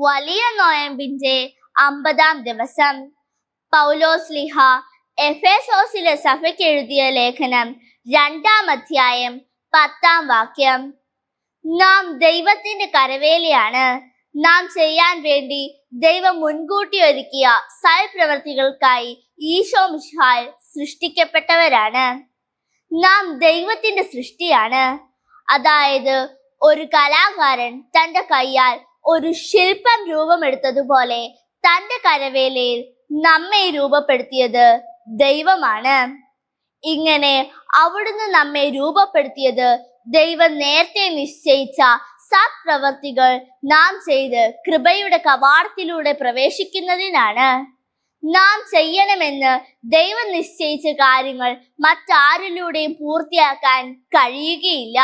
വലിയ നോയമ്പിന്റെ അമ്പതാം ദിവസം. പൗലോസ് ലിഹ എഫേസോസിലെ സഭയ്ക്ക് എഴുതിയ ലേഖനം രണ്ടാം അധ്യായം പത്താം വാക്യം. നാം ദൈവത്തിന്റെ കരവേലയാണ്. നാം ചെയ്യാൻ വേണ്ടി ദൈവം മുൻകൂട്ടി ഒരുക്കിയ സൽപ്രവർത്തികൾക്കായി ഈശോ മിഷാൽ സൃഷ്ടിക്കപ്പെട്ടവരാണ്. നാം ദൈവത്തിന്റെ സൃഷ്ടിയാണ്. അതായത് ഒരു കലാകാരൻ തന്റെ കൈയാൽ ഒരു ശില്പം രൂപമെടുത്തതുപോലെ തന്റെ കരവേലയിൽ നമ്മെ രൂപപ്പെടുത്തിയത് ദൈവമാണ്. ഇങ്ങനെ അവിടുന്ന് നമ്മെ രൂപപ്പെടുത്തിയത് ദൈവം നേരത്തെ നിശ്ചയിച്ച സത്പ്രവർത്തികൾ നാം ചെയ്ത് കൃപയുടെ കവാടത്തിലൂടെ പ്രവേശിക്കുന്നതിനാണ്. നാം ചെയ്യണമെന്ന് ദൈവം നിശ്ചയിച്ച കാര്യങ്ങൾ മറ്റാരിലൂടെയും പൂർത്തിയാക്കാൻ കഴിയുകയില്ല.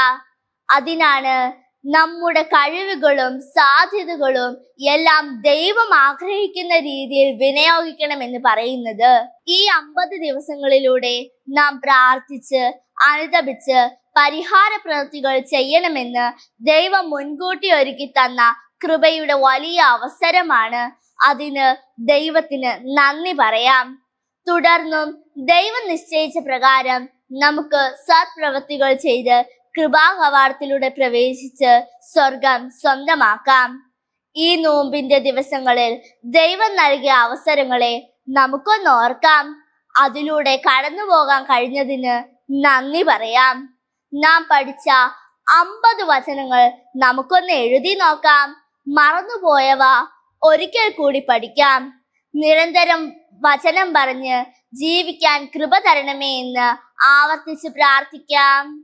അതിനാണ് നമ്മുടെ കഴിവുകളും സാധ്യതകളും എല്ലാം ദൈവം ആഗ്രഹിക്കുന്ന രീതിയിൽ വിനിയോഗിക്കണം എന്ന് പറയുന്നത്. ഈ അമ്പത് ദിവസങ്ങളിലൂടെ നാം പ്രാർത്ഥിച്ച് അനുതപിച്ച് പരിഹാര പ്രവൃത്തികൾ ചെയ്യണമെന്ന് ദൈവം മുൻകൂട്ടി ഒരുക്കി തന്ന കൃപയുടെ വലിയ അവസരമാണ്. അതിന് ദൈവത്തിന് നന്ദി പറയാം. തുടർന്നും ദൈവം നിശ്ചയിച്ച പ്രകാരം നമുക്ക് സത്പ്രവൃത്തികൾ ചെയ്ത് കൃപാകവാടത്തിലൂടെ പ്രവേശിച്ച് സ്വർഗം സ്വന്തമാക്കാം. ഈ നോമ്പിന്റെ ദിവസങ്ങളിൽ ദൈവം നൽകിയ അവസരങ്ങളെ നമുക്കൊന്ന് ഓർക്കാം. അതിലൂടെ കടന്നു പോകാൻ കഴിഞ്ഞതിന് നന്ദി പറയാം. നാം പഠിച്ച അമ്പത് വചനങ്ങൾ നമുക്കൊന്ന് എഴുതി നോക്കാം. മറന്നുപോയവ ഒരിക്കൽ കൂടി പഠിക്കാം. നിരന്തരം വചനം പറഞ്ഞ് ജീവിക്കാൻ കൃപ തരണമേ എന്ന് ആവർത്തിച്ച് പ്രാർത്ഥിക്കാം.